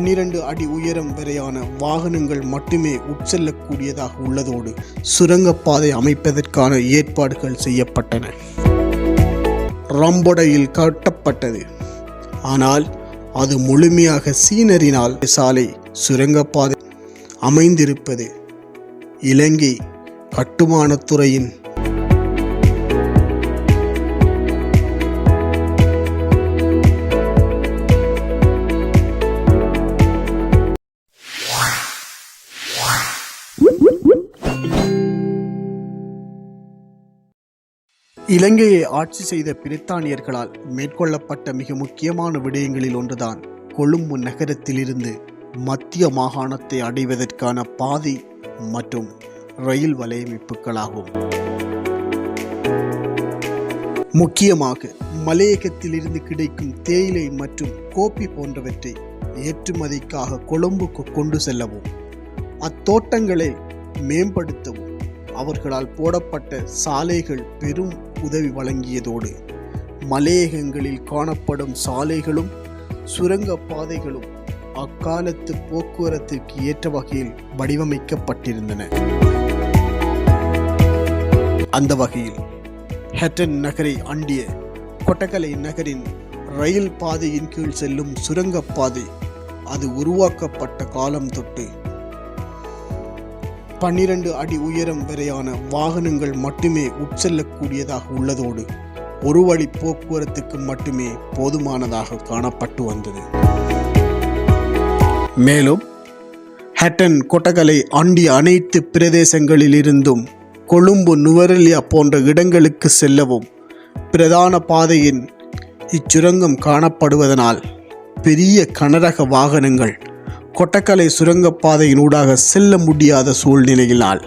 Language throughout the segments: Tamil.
பன்னிரண்டு அடி உயரம் வரையான வாகனங்கள் மட்டுமே உட்செல்லக்கூடியதாக உள்ளதோடு சுரங்கப்பாதை அமைப்பதற்கான ஏற்பாடுகள் செய்யப்பட்டன. ரம்பொடையில் கட்டப்பட்டது. ஆனால் அது முழுமையாக சீனரினால் சாலை சுரங்கப்பாதை அமைந்திருப்பது. இலங்கை கட்டுமானத்துறையின் இலங்கையை ஆட்சி செய்த பிரித்தானியர்களால் மேற்கொள்ளப்பட்ட மிக முக்கியமான விடயங்களில் ஒன்றுதான் கொழும்பு நகரத்திலிருந்து மத்திய மாகாணத்தை அடைவதற்கான பாதை மற்றும் ரயில் வலையமைப்புகளாகும். முக்கியமாக மலையகத்திலிருந்து கிடைக்கும் தேயிலை மற்றும் கோப்பி போன்றவற்றை ஏற்றுமதிக்காக கொழும்புக்கு கொண்டு செல்லவும் அத்தோட்டங்களை மேம்படுத்தவும் அவர்களால் போடப்பட்ட சாலைகள் பெரும் உதவி வழங்கியதோடு மலையகங்களில் காணப்படும் சாலைகளும் சுரங்கப்பாதைகளும் அக்காலத்து போக்குவரத்திற்கு ஏற்ற வகையில் வடிவமைக்கப்பட்டிருந்தன. அந்த வகையில் ஹெட்டன் நகரை அண்டிய கொட்டகலை நகரின் ரயில் பாதையின் கீழ் செல்லும் சுரங்கப் பாதை அது உருவாக்கப்பட்ட காலம் தொட்டு பன்னிரண்டு அடி உயரம் வரையான வாகனங்கள் மட்டுமே உட்செல்லக்கூடியதாக உள்ளதோடு ஒரு வழி போக்குவரத்துக்கு மட்டுமே போதுமானதாக காணப்பட்டு வந்தது. மேலும் ஹட்டன் கொட்டகலை ஆண்டிய அனைத்து பிரதேசங்களிலிருந்தும் கொழும்பு நுவரெலியா போன்ற இடங்களுக்கு செல்லவும் பிரதான பாதையின் இச்சுரங்கம் காணப்படுவதனால் பெரிய கனரக வாகனங்கள் கொட்டக்கலை சுரங்கப்பாதையினூடாக செல்ல முடியாத சூழ்நிலையினால்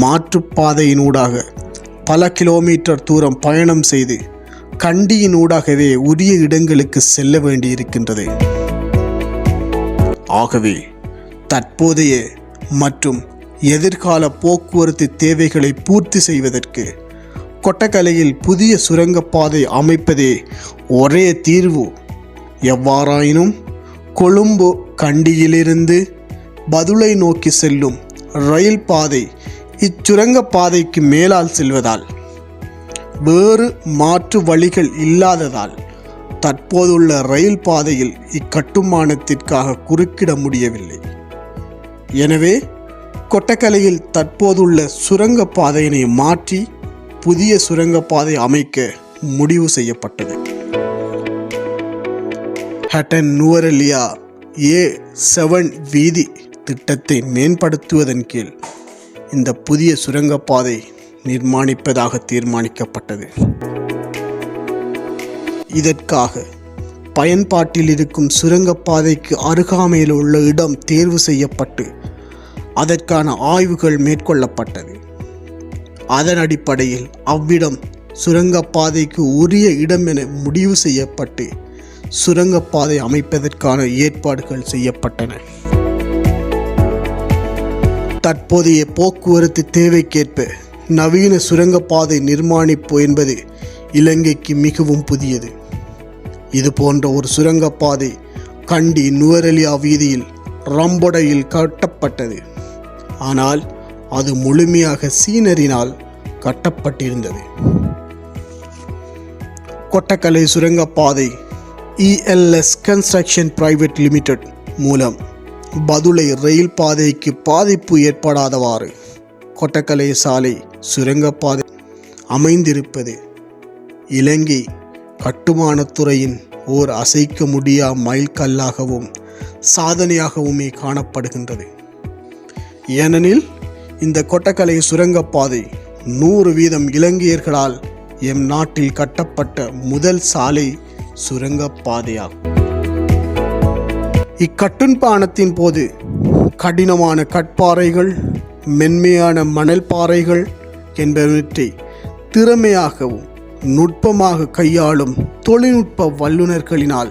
மாற்றுப்பாதையினூடாக பல கிலோமீட்டர் தூரம் பயணம் செய்து கண்டியினூடாகவே உரிய இடங்களுக்கு செல்ல வேண்டியிருக்கின்றது. ஆகவே தற்போதைய மற்றும் எதிர்கால போக்குவரத்து தேவைகளை பூர்த்தி செய்வதற்கு கொட்டக்கலையில் புதிய சுரங்கப்பாதை அமைப்பதே ஒரே தீர்வு. எவ்வாறாயினும் கொழும்பு கண்டியிலிருந்து பதுளை நோக்கி செல்லும் ரயில் பாதை இச்சுரங்க பாதைக்கு மேலால் செல்வதால் வேறு மாற்று வழிகள் இல்லாததால் தற்போதுள்ள ரயில் பாதையில் இக்கட்டுமானத்திற்காக குறுக்கிட முடியவில்லை. எனவே கொட்டக்கலையில் தற்போதுள்ள சுரங்க பாதையினை மாற்றி புதிய சுரங்கப்பாதை அமைக்க முடிவு செய்யப்பட்டது. ஹட்டன் நுவரெலியா ஏ செவன் வீதி திட்டத்தை மேம்படுத்துவதன் கீழ் இந்த புதிய சுரங்கப்பாதை நிர்மாணிப்பதாக தீர்மானிக்கப்பட்டது. இதற்காக பயன்பாட்டில் இருக்கும் சுரங்கப்பாதைக்கு அருகாமையில் உள்ள இடம் தேர்வு செய்யப்பட்டு அதற்கான ஆய்வுகள் மேற்கொள்ளப்பட்டது. அதன் அடிப்படையில் அவ்விடம் சுரங்கப்பாதைக்கு உரிய இடம் என முடிவு செய்யப்பட்டு சுரங்கப்பாதை அமைப்பதற்கான ஏற்பாடுகள் செய்யப்பட்டன. தற்போதைய போக்குவரத்து தேவைக்கேற்ப நவீன சுரங்கப்பாதை நிர்மாணிப்பு என்பது இலங்கைக்கு மிகவும் புதியது. இது போன்ற ஒரு சுரங்கப்பாதை கண்டி நுவரெலியா வீதியில் ரம்பொடையில் கட்டப்பட்டது. ஆனால் அது முழுமையாக சீனரினால் கட்டப்பட்டிருந்தது. கொட்டக்கலை சுரங்கப்பாதை இஎல்எஸ் கன்ஸ்ட்ரக்ஷன் பிரைவேட் லிமிடெட் மூலம் பதுளை ரயில் பாதைக்கு பாதிப்பு ஏற்படாதவாறு கொட்டக்கலை சாலை சுரங்கப்பாதை அமைந்திருப்பது இலங்கை கட்டுமானத்துறையின் ஓர் அசைக்க முடியா மைல்கல்லாகவும் சாதனையாகவுமே காணப்படுகின்றது. ஏனெனில் இந்த கொட்டக்கலை சுரங்கப்பாதை நூறு வீதம் இலங்கையர்களால் எம் நாட்டில் கட்டப்பட்ட முதல் சாலை சுரங்கப்பாதையாகும். இக்கட்டுண்பானத்தின் போது கடினமான கட்பாறைகள் மென்மையான மணல் பாறைகள் என்பவற்றை திறமையாகவும் நுட்பமாக கையாளும் தொழில்நுட்ப வல்லுநர்களினால்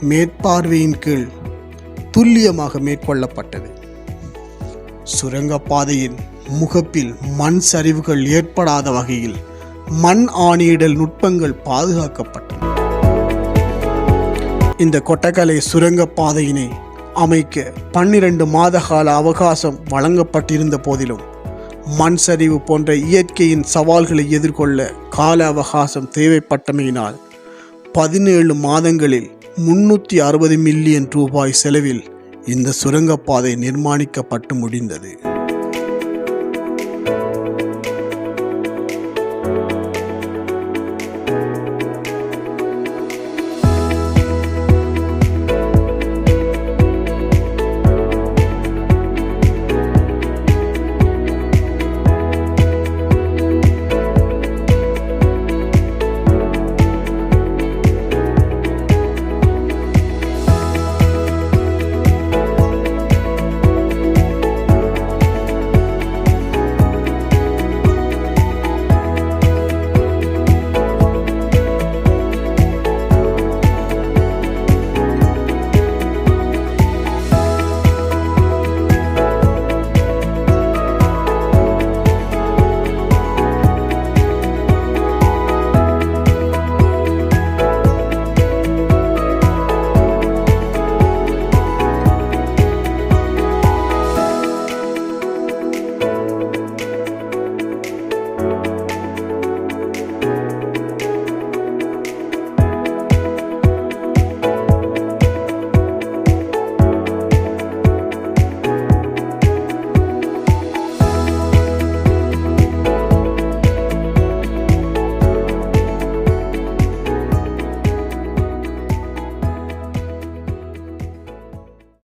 மேற்பார்வையின் கீழ் துல்லியமாக மேற்கொள்ளப்பட்டது. சுரங்கப்பாதையின் முகப்பில் மண் சரிவுகள் ஏற்படாத வகையில் மண் ஆணையிடல் நுட்பங்கள் பாதுகாக்கப்பட்டன. இந்த கொட்டக்கலை சுரங்கப்பாதையினை அமைக்க பன்னிரண்டு மாத கால அவகாசம் வழங்கப்பட்டிருந்த போதிலும் மண் சரிவு போன்ற இயற்கையின் சவால்களை எதிர்கொள்ள கால அவகாசம் தேவைப்பட்டமையினால் பதினேழு மாதங்களில் முன்னூற்றி அறுபது மில்லியன் ரூபாய் செலவில் இந்த சுரங்கப்பாதை நிர்மாணிக்கப்பட்டு முடிந்தது.